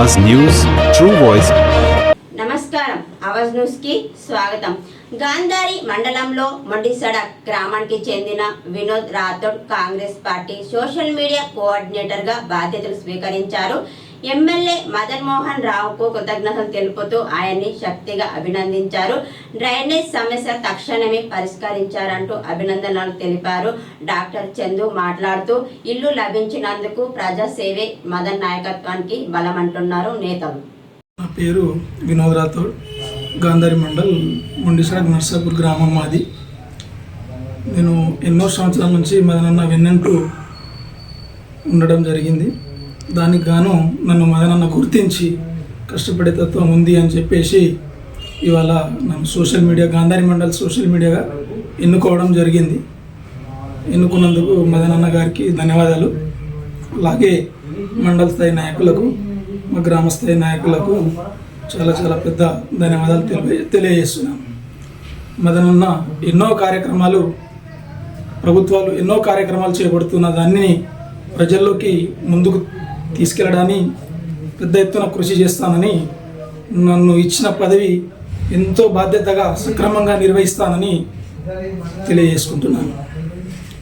Awaaz news true voice నమస్కారం. ఆవాజ్ న్యూస్కి స్వాగతం. గాంధారి మండలంలో మొండిసడ గ్రామానికి చెందిన Vinod Rathod Congress party social media కోఆర్డినేటర్గా బాధ్యతలు స్వీకరించారు. ఎమ్మెల్యే మదన్ మోహన్ రావుకు కృతజ్ఞతలు తెలుపుతూ ఆయన్ని శక్తిగా అభినందించారు. డ్రైనేజ్ సమస్య తక్షణమే పరిష్కరించారంటూ అభినందనలు తెలిపారు. డాక్టర్ చందు మాట్లాడుతూ ఇల్లు లభించినందుకు ప్రజాసేవే మదన్ నాయకత్వానికి బలమంటున్నారు నేతలు. నా పేరు వినోద్ రాథోడ్ గాంధారి మండల్ ముండిసడక్ నర్సాపూర్ గ్రామం మాది. నేను ఎన్నో సంవత్సరాల నుంచి మదనన్న వెన్నంటూ ఉండడం జరిగింది. దానికి గాను నన్ను మదనన్న గుర్తించి కష్టపడే తత్వం ఉంది అని చెప్పేసి ఇవాళ నన్ను social media Gandhari mandal social మీడియాగా ఎన్నుకోవడం జరిగింది. ఎన్నుకున్నందుకు మదనన్న గారికి ధన్యవాదాలు. అలాగే మండల స్థాయి నాయకులకు మా గ్రామ స్థాయి నాయకులకు చాలా చాలా పెద్ద ధన్యవాదాలు తెలియ తెలియజేస్తున్నాను మదనన్న ఎన్నో కార్యక్రమాలు ప్రభుత్వాలు ఎన్నో కార్యక్రమాలు చేపడుతున్న దాన్ని ప్రజల్లోకి ముందుకు తీసుకెళ్ళడాన్ని పెద్ద ఎత్తున కృషి చేస్తానని నన్ను ఇచ్చిన పదవి ఎంతో బాధ్యతగా సక్రమంగా నిర్వహిస్తానని తెలియజేసుకుంటున్నాను.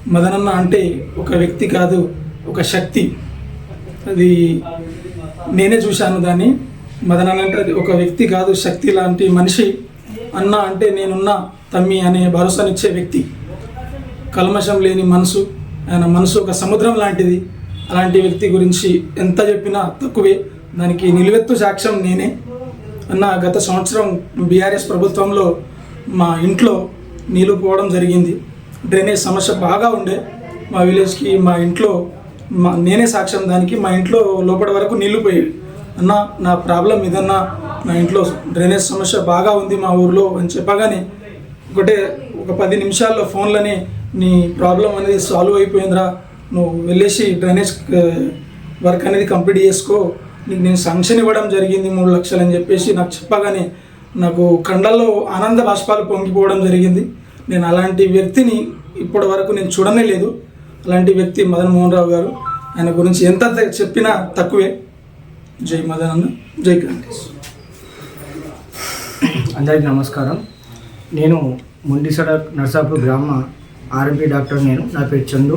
మదనన్న అంటే ఒక వ్యక్తి కాదు ఒక శక్తి. అది నేనే చూశాను దాన్ని. మదనన్న అంటే అది ఒక వ్యక్తి కాదు శక్తి లాంటి మనిషి. అన్న అంటే నేనున్న తమ్మి అనే భరోసానిచ్చే వ్యక్తి. కల్మషం లేని మనసు. ఆయన మనసు ఒక సముద్రం లాంటిది. అలాంటి వ్యక్తి గురించి ఎంత చెప్పినా తక్కువే. దానికి నిలువెత్తు సాక్ష్యం నేనే. అన్న గత సంవత్సరం బీఆర్ఎస్ ప్రభుత్వంలో మా ఇంట్లో నీళ్ళు పోవడం జరిగింది. డ్రైనేజ్ సమస్య బాగా ఉండే. మా విలేజ్కి మా ఇంట్లో మా నేనే సాక్ష్యం దానికి. మా ఇంట్లో లోపల వరకు నీళ్ళు పోయేవి. అన్న నా ప్రాబ్లం ఇదన్నా. నా ఇంట్లో డ్రైనేజ్ సమస్య బాగా ఉంది మా ఊర్లో అని చెప్పగానే ఒకటే ఒక పది నిమిషాల్లో ఫోన్లోనే నీ ప్రాబ్లం అనేది సాల్వ్ అయిపోయిందిరా. నువ్వు వెళ్ళేసి డ్రైనేజ్ వర్క్ అనేది కంప్లీట్ చేసుకో. నీకు నేను సంక్షన్ ఇవ్వడం జరిగింది మూడు లక్షలు అని చెప్పేసి నాకు చెప్పగానే నాకు కండల్లో ఆనంద బాష్పాలు పొంగిపోవడం జరిగింది. నేను అలాంటి వ్యక్తిని ఇప్పటి వరకు నేను చూడనే లేదు. అలాంటి వ్యక్తి మదన్ మోహన్ రావు గారు. ఆయన గురించి ఎంత చెప్పినా తక్కువే. జై మదన్ అన్న. జై కాంగ్రెస్. అందరికీ నమస్కారం. నేను ముండిసడ నర్సాపూర్ గ్రామ ఆర్ఎంపీ డాక్టర్ నేను. నా పేరు చందు.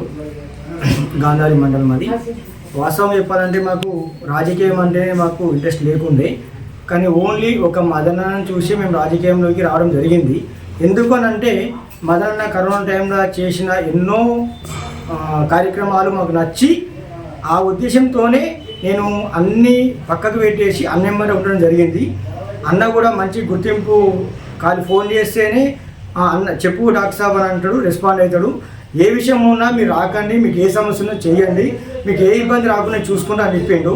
గాంధారి మండలం అది. వాస్తవం చెప్పాలంటే మాకు రాజకీయం అంటే మాకు ఇంట్రెస్ట్ లేకుండే. కానీ ఓన్లీ ఒక మదనను చూసి మేము రాజకీయంలోకి రావడం జరిగింది. ఎందుకు అని అంటే మదనన్న కరోనా టైంలో చేసిన ఎన్నో కార్యక్రమాలు మాకు నచ్చి ఆ ఉద్దేశంతోనే నేను అన్ని పక్కకు పెట్టేసి అన్నెంబర్ ఉండడం జరిగింది. అన్న కూడా మంచి గుర్తింపు కాదు ఫోన్ చేస్తేనే "ఆ, అన్న చెప్పు డాక్టర్ సాబ్ అని అంటాడు రెస్పాండ్ అవుతాడు. ఏ విషయం ఉన్నా మీరు రాకండి మీకు ఏ సమస్య ఉన్నా చేయండి మీకు ఏ ఇబ్బంది రాకుండా చూసుకుంటా అని చెప్పిండు.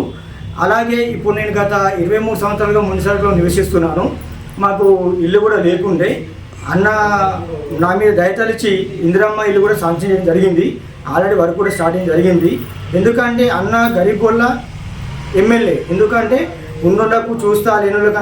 అలాగే ఇప్పుడు నేను గత ఇరవై మూడు సంవత్సరాలుగా మున్సిపాలిటీలో నివసిస్తున్నాను. మాకు ఇల్లు కూడా లేకుండే. అన్న నా మీద దయతలిచి ఇందిరమ్మ ఇల్లు కూడా శాంక్షన్ చేయడం జరిగింది. ఆల్రెడీ వర్క్ కూడా స్టార్టింగ్ జరిగింది. ఎందుకంటే అన్న గరీబ్ వల్ల ఎమ్మెల్యే. ఎందుకంటే ఉన్నోళ్ళకు చూస్తా లేనోళ్ళకు